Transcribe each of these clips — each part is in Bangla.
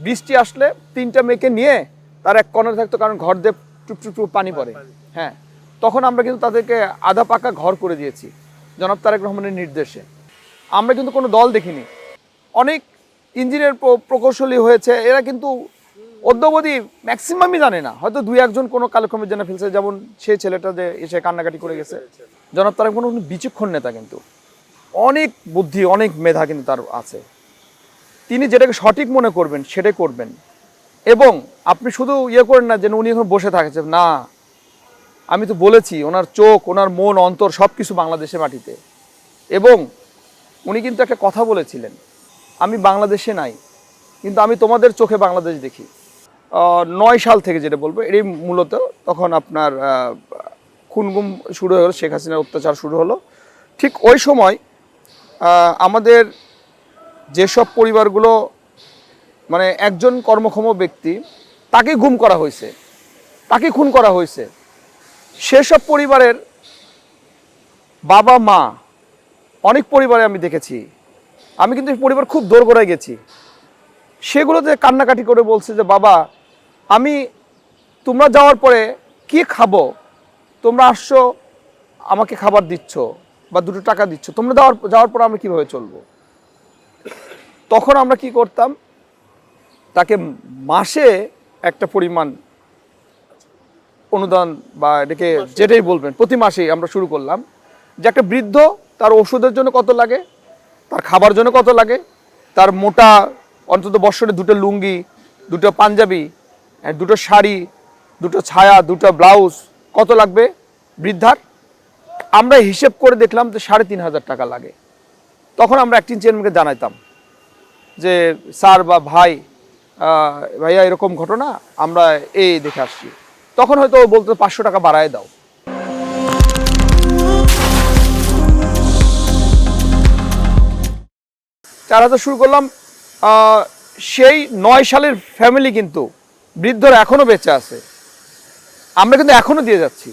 বৃষ্টি আসলে তিনটা মেয়েকে নিয়ে তার এক কর্নার থাকতো কারণ ঘর দিয়ে টুপ টুপ পানি পড়ে। হ্যাঁ তখন আমরা কিন্তু তাদেরকে আধা পাকা ঘর করে দিয়েছি জনাব তারেক রহমানের নির্দেশে। আমরা কিন্তু কোনো দল দেখিনি। অনেক ইঞ্জিনিয়ার প্র- প্রকৌশলী হয়েছে এরা কিন্তু অদ্যবধি ম্যাক্সিমামই জানে না। হয়তো দুই একজন কোনো কালক্রমে জেনে ফেলছে যেমন সেই ছেলেটা যে এসে কান্নাকাটি করে গেছে। জনাব তারেক কোনো বিচক্ষণ নেতা কিন্তু। অনেক বুদ্ধি অনেক মেধা কিন্তু তার আছে। তিনি যেটাকে সঠিক মনে করবেন, সেটাই করবেন। এবং আপনি শুধু ইয়ে করেন না, যেন উনি এখন বসে থাকছে না, আমি তো বলেছি, ওনার চোখ, ওনার মন, অন্তর সব কিছু বাংলাদেশের মাটিতে। এবং উনি কিন্তু একটা কথা বলেছিলেন, আমি বাংলাদেশে নাই, কিন্তু আমি তোমাদের চোখে বাংলাদেশ দেখি। নয় সাল থেকে যেটা বলব এটাই মূলত তখন আপনার খুনগুম শুরু গেলো শেখ হাসিনার অত্যাচার শুরু হলো। ঠিক ওই সময় আমাদের যেসব পরিবারগুলো মানে একজন কর্মক্ষম ব্যক্তি, তাকে গুম করা হয়েছে, তাকে খুন করা হয়েছে, সেসব পরিবারের বাবা, মা, অনেক পরিবারে আমি দেখেছি। আমি কিন্তু পরিবার খুব দোরগোড়ায় গেছি। সেগুলোতে কান্নাকাটি করে বলছে যে, বাবা, আমি, তোমরা যাওয়ার পরে কি খাব? তোমরা আসছো, আমাকে খাবার দিচ্ছ বা দুটো টাকা দিচ্ছ। তোমরা যাওয়ার যাওয়ার পর আমরা কীভাবে চলবো? তখন আমরা কি করতাম? তাকে মাসে একটা পরিমাণ অনুদান বা এটাকে যেটাই বলবেন প্রতি মাসেই আমরা শুরু করলাম। যে একটা বৃদ্ধ তার ওষুধের জন্য কত লাগে? তার খাবার জন্য কত লাগে? তার মোটা অন্তত বৎসরে দুটো লুঙ্গি দুটো পাঞ্জাবি আর দুটো শাড়ি দুটো ছায়া দুটো ব্লাউজ কত লাগবে বৃদ্ধার? আমরা হিসেব করে দেখলাম যে সাড়ে তিন হাজার টাকা লাগে। তখন আমরা অ্যাক্টিং চেয়ারম্যানকে জানাইতাম যে, স্যার বা ভাই ভাইয়া এরকম ঘটনা, আমরা এই দেখে আসছি। তখন হয়তো বলতো, পাঁচশো টাকা বাড়ায় দাও। চার হাজার শুরু করলাম সেই নয় সালের ফ্যামিলি কিন্তু বৃদ্ধরা এখনও বেঁচে আছে। আমরা কিন্তু এখনও দিয়ে যাচ্ছি।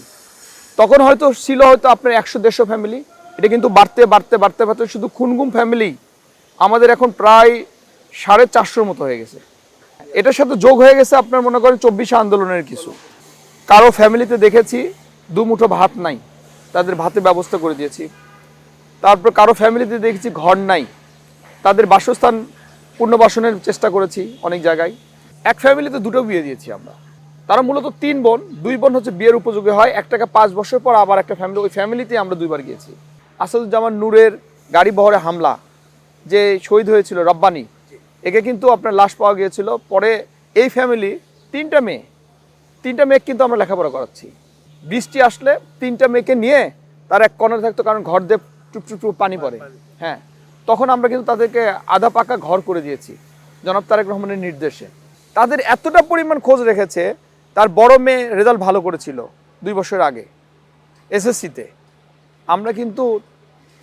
তখন হয়তো ছিল হয়তো আপনার একশো দেড়শো ফ্যামিলি এটা কিন্তু বাড়তে বাড়তে বাড়তে বাড়তে শুধু খুনগুম ফ্যামিলি আমাদের এখন প্রায় সাড়ে চারশোর মতো হয়ে গেছে। এটার সাথে যোগ হয়ে গেছে আপনার মনে করেন চব্বিশে আন্দোলনের কিছু। কারও ফ্যামিলিতে দেখেছি, দু মুঠো ভাত নাই, তাদের ভাতের ব্যবস্থা করে দিয়েছি। তারপর কারও ফ্যামিলিতে দেখেছি ঘর নাই, তাদের বাসস্থান পুনর্বাসনের চেষ্টা করেছি অনেক জায়গায়। এক ফ্যামিলিতে দুটো বিয়ে দিয়েছি আমরা। তারা মূলত তিন বোন, দুই বোন হচ্ছে বিয়ের উপযোগী হয় একটাকে পাঁচ বছর পর আবার একটা ফ্যামিলি ওই ফ্যামিলিতে আমরা দুইবার গিয়েছি। আসাদুজ্জামান নূরের গাড়ি বহরে হামলা যে শহীদ হয়েছিল রব্বানি একে কিন্তু আপনার লাশ পাওয়া গিয়েছিল। পরে এই ফ্যামিলি তিনটা মেয়ে তিনটা মেয়ে কিন্তু আমরা লেখাপড়া করাচ্ছি। বৃষ্টি আসলে তিনটা মেয়েকে নিয়ে তার এক কর্নার থাকতো কারণ ঘর দিয়ে টুপ টুপ টুপ পানি পড়ে। হ্যাঁ তখন আমরা কিন্তু তাদেরকে আধা পাকা ঘর করে দিয়েছি জনাব তারেক রহমানের নির্দেশে। তাদের এতটা পরিমাণ খোঁজ রেখেছে তার বড় মেয়ে রেজাল্ট ভালো করেছিল দুই বছর আগে এসএসসিতে আমরা কিন্তু,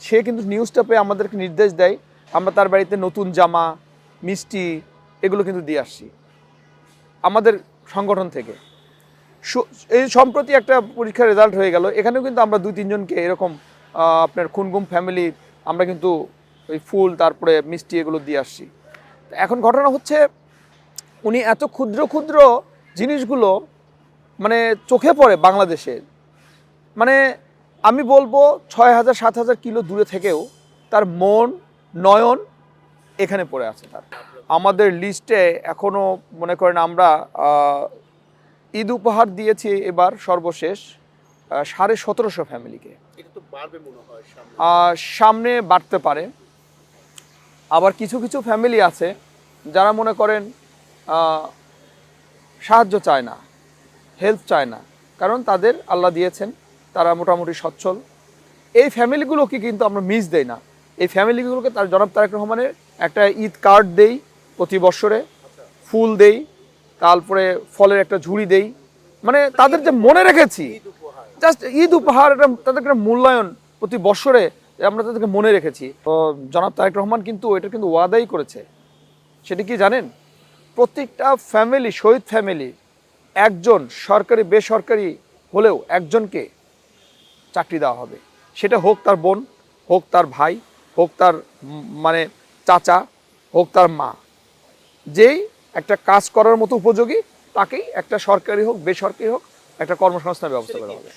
সে কিন্তু নিউজটা পেয়ে আমাদেরকে নির্দেশ দেয়, আমরা তার বাড়িতে নতুন জামা, মিষ্টি এগুলো কিন্তু দিয়ে আসছি। আমাদের সংগঠন থেকে। এই সম্প্রতি একটা পরীক্ষার রেজাল্ট হয়ে গেল। এখানেও কিন্তু আমরা দুই তিনজনকে এরকম আপনার খুনগুম ফ্যামিলি আমরা কিন্তু ওই ফুল, তারপরে মিষ্টি এগুলো দিয়ে আসছি। এখন ঘটনা হচ্ছে, উনি এত ক্ষুদ্র ক্ষুদ্র জিনিসগুলো মানে চোখে পড়ে বাংলাদেশের মানে আমি বলব ছয় হাজার সাত হাজার কিলো দূরে থেকেও তার মন নয়ন এখানে পড়ে আছে তার। আমাদের লিস্টে এখনও মনে করেন আমরা ঈদ উপহার দিয়েছি এবার সর্বশেষ সাড়ে সতেরোশো ফ্যামিলিকে সামনে। বাড়তে পারে। আবার কিছু কিছু ফ্যামিলি আছে যারা মনে করেন সাহায্য চায় না হেল্প চায় না। কারণ তাদের আল্লাহ দিয়েছেন তারা মোটামুটি সচ্ছল। এই ফ্যামিলিগুলোকে কিন্তু আমরা মিস দেই না। এই ফ্যামিলিগুলোকে তার জনাব তারেক রহমানের একটা ঈদ কার্ড দেই প্রতি বছরে, ফুল দেই, তারপরে ফলের একটা ঝুড়ি দেই। মানে তাদের যে মনে রেখেছি জাস্ট ঈদ উপহার একটা তাদেরকে একটা মূল্যায়ন প্রতি বছরে আমরা তাদেরকে মনে রেখেছি। তো জনাব তারেক রহমান কিন্তু এটা কিন্তু ওয়াদাই করেছে। সেটা কি জানেন? প্রত্যেকটা ফ্যামিলি শহীদ ফ্যামিলি একজন সরকারি, বেসরকারি হলেও একজনকে চাকরি দেওয়া হবে। সেটা হোক তার বোন হোক তার ভাই হোক তার মানে চাচা হোক তার মা। যেই একটা কাজ করার মতো উপযোগী তাকেই একটা সরকারি হোক বেসরকারি হোক একটা কর্মসংস্থান ব্যবস্থা করা হবে।